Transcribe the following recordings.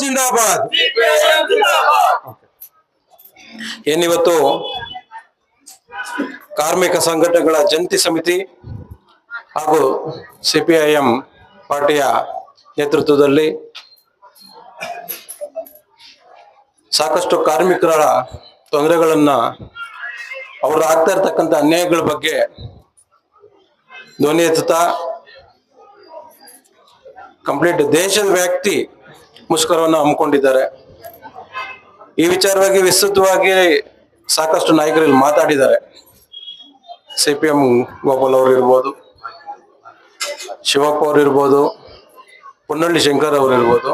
ಜಿಂದಾಬಾದ್. ಏನಿವತ್ತು? ಕಾರ್ಮಿಕ ಸಂಘಟನೆಗಳ ಜಂಟಿ ಸಮಿತಿ ಹಾಗೂ ಸಿಪಿಐಎಂ ಪಾರ್ಟಿಯ ನೇತೃತ್ವದಲ್ಲಿ ಸಾಕಷ್ಟು ಕಾರ್ಮಿಕರ ತೊಂದರೆಗಳನ್ನ ಅವ್ರು ಆಗ್ತಾ ಇರ್ತಕ್ಕಂಥ ಅನ್ಯಾಯಗಳ ಬಗ್ಗೆ ಧ್ವನಿ ಎತ್ತುತ್ತಾ, ಕಂಪ್ಲೀಟ್ ದೇಶದ ವ್ಯಾಪ್ತಿ ಮುಷ್ಕರವನ್ನು ಹಮ್ಮಿಕೊಂಡಿದ್ದಾರೆ. ಈ ವಿಚಾರವಾಗಿ ವಿಸ್ತೃತವಾಗಿ ಸಾಕಷ್ಟು ನಾಯಕರು ಇಲ್ಲಿ ಮಾತಾಡಿದ್ದಾರೆ. ಸಿ ಪಿ ಎಂ ಗೋಪಾಲ್ ಅವರು ಇರ್ಬೋದು, ಶಿವಪ್ಪ ಅವರು ಇರ್ಬೋದು ಪುನ್ನಳ್ಳಿ ಶಂಕರ್ ಅವರು ಇರ್ಬೋದು.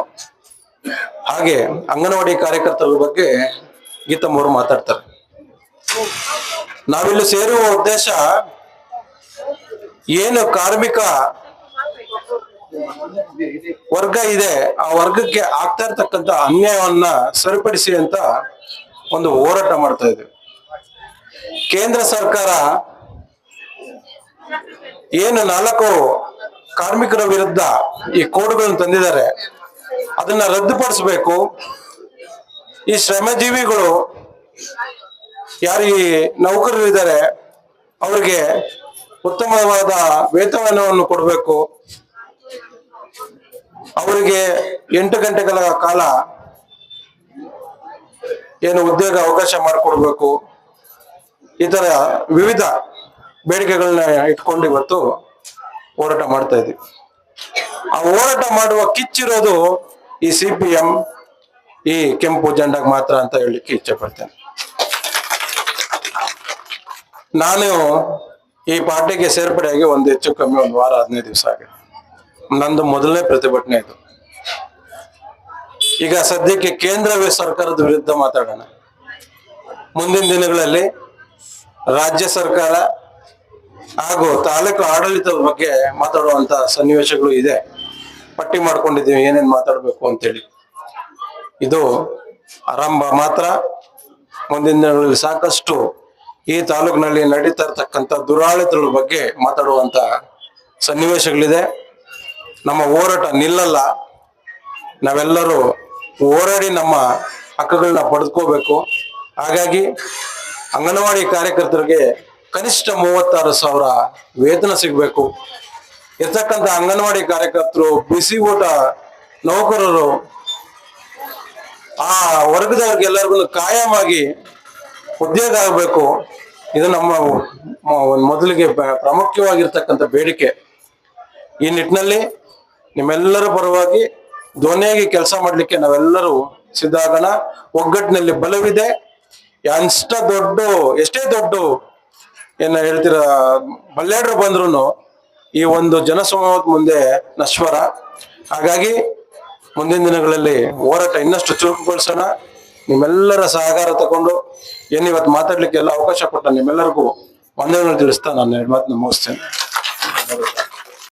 ಹಾಗೆ ಅಂಗನವಾಡಿ ಕಾರ್ಯಕರ್ತರ ಬಗ್ಗೆ ಗೀತಮ್ಮ ಅವರು ಮಾತಾಡ್ತಾರೆ. ನಾವಿಲ್ಲಿ ಸೇರುವ ಉದ್ದೇಶ ಏನು ಕಾರ್ಮಿಕ ವರ್ಗ ಇದೆ. ಆ ವರ್ಗಕ್ಕೆ ಆಗ್ತಾ ಇರ್ತಕ್ಕಂತ ಅನ್ಯಾಯವನ್ನ ಸರಿಪಡಿಸಿ ಅಂತ ಒಂದು ಹೋರಾಟ ಮಾಡ್ತಾ ಇದ್ದೀವಿ ಕೇಂದ್ರ ಸರ್ಕಾರ ಏನು ನಾಲ್ಕು ಕಾರ್ಮಿಕರ ವಿರುದ್ಧ ಈ ಕೋಡ್ಗಳನ್ನು ತಂದಿದ್ದಾರೆ. ಅದನ್ನ ರದ್ದುಪಡಿಸಬೇಕು. ಈ ಶ್ರಮಜೀವಿಗಳು ಯಾರು ಈ ನೌಕರರು ಇದ್ದಾರೆ, ಅವರಿಗೆ ಉತ್ತಮವಾದ ವೇತನವನ್ನು ಕೊಡಬೇಕು. ಅವರಿಗೆ ಎಂಟು ಗಂಟೆಗಳ ಕಾಲ ಏನು ಉದ್ಯೋಗ ಅವಕಾಶ ಮಾಡಿಕೊಡ್ಬೇಕು. ಈ ತರ ವಿವಿಧ ಬೇಡಿಕೆಗಳನ್ನ ಇಟ್ಕೊಂಡು ಇವತ್ತು ಹೋರಾಟ ಮಾಡ್ತಾ ಇದ್ವಿ ಆ ಹೋರಾಟ ಮಾಡುವ ಕಿಚ್ಚಿರೋದು ಈ ಸಿ ಪಿ ಎಂ, ಈ ಕೆಂಪು ಜಂಡಾಗ ಮಾತ್ರ ಅಂತ ಹೇಳಲಿಕ್ಕೆ ಇಚ್ಛೆ ಪಡ್ತೇನೆ. ನಾನು ಈ ಪಾರ್ಟಿಗೆ ಸೇರ್ಪಡೆಯಾಗಿ ಒಂದು ಹೆಚ್ಚು ಕಮ್ಮಿ ಒಂದು ವಾರ ಹದಿನೈದು ದಿವಸ ಆಗಿದೆ. ನಂದು ಮೊದಲನೇ ಪ್ರತಿಭಟನೆ ಇದು. ಈಗ ಸದ್ಯಕ್ಕೆ ಕೇಂದ್ರ ಸರ್ಕಾರದ ವಿರುದ್ಧ ಮಾತಾಡೋಣ. ಮುಂದಿನ ದಿನಗಳಲ್ಲಿ ರಾಜ್ಯ ಸರ್ಕಾರ ಹಾಗೂ ತಾಲೂಕು ಆಡಳಿತದ ಬಗ್ಗೆ ಮಾತಾಡುವಂತ ಸನ್ನಿವೇಶಗಳು ಇದೆ. ಪಟ್ಟಿ ಮಾಡ್ಕೊಂಡಿದ್ದೀವಿ, ಏನೇನ್ ಮಾತಾಡಬೇಕು ಅಂತೇಳಿ. ಇದು ಆರಂಭ ಮಾತ್ರ. ಮುಂದಿನ ದಿನಗಳಲ್ಲಿ ಸಾಕಷ್ಟು ಈ ತಾಲೂಕಿನಲ್ಲಿ ನಡೀತಾ ಇರ್ತಕ್ಕಂಥ ದುರಾಳಿತಗಳ ಬಗ್ಗೆ ಮಾತಾಡುವಂತ ಸನ್ನಿವೇಶಗಳಿದೆ. ನಮ್ಮ ಹೋರಾಟ ನಿಲ್ಲಲ್ಲ. ನಾವೆಲ್ಲರೂ ಹೋರಾಡಿ ನಮ್ಮ ಹಕ್ಕುಗಳನ್ನ ಪಡೆದುಕೋಬೇಕು. ಹಾಗಾಗಿ ಅಂಗನವಾಡಿ ಕಾರ್ಯಕರ್ತರಿಗೆ ಕನಿಷ್ಠ ಮೂವತ್ತಾರು ಸಾವಿರ ವೇತನ ಸಿಗಬೇಕು. ಇರ್ತಕ್ಕಂಥ ಅಂಗನವಾಡಿ ಕಾರ್ಯಕರ್ತರು, ಬಿಸಿ ಊಟ ನೌಕರರು, ಆ ವರ್ಗದವ್ರಿಗೆಲ್ಲರಿಗೂ ಕಾಯಮಾಗಿ ಉದ್ಯೋಗ ಆಗಬೇಕು. ಇದು ನಮ್ಮ ಮೊದಲಿಗೆ ಪ್ರಾಮುಖ್ಯವಾಗಿರ್ತಕ್ಕಂಥ ಬೇಡಿಕೆ. ಈ ನಿಟ್ಟಿನಲ್ಲಿ ನಿಮ್ಮೆಲ್ಲರ ಪರವಾಗಿ ಧ್ವನಿಯಾಗಿ ಕೆಲಸ ಮಾಡಲಿಕ್ಕೆ ನಾವೆಲ್ಲರೂ ಸಿದ್ಧ ಆಗೋಣ ಒಗ್ಗಟ್ಟಿನಲ್ಲಿ ಬಲವಿದೆ. ಎಷ್ಟ ದೊಡ್ಡ, ಎಷ್ಟೇ ದೊಡ್ಡ ಏನ ಹೇಳ್ತೀರ ಬಲ್ಲಾಡ್ರು ಬಂದ್ರು ಈ ಒಂದು ಜನಸಮೂಹದ ಮುಂದೆ ನಶ್ವರ. ಹಾಗಾಗಿ ಮುಂದಿನ ದಿನಗಳಲ್ಲಿ ಹೋರಾಟ ಇನ್ನಷ್ಟು ಚುರುಕುಗೊಳಿಸೋಣ. ನಿಮ್ಮೆಲ್ಲರ ಸಹಕಾರ ತಗೊಂಡು ಏನು ಇವತ್ತು ಮಾತಾಡ್ಲಿಕ್ಕೆ ಎಲ್ಲ ಅವಕಾಶ ಕೊಟ್ಟ ನಿಮ್ಮೆಲ್ಲರಿಗೂ ಒಂದೇ ತಿಳಿಸ್ತಾ ನಾನು ಎರಡು ಮಾತನ್ನ ಮುಗಿಸ್ತೇನೆ.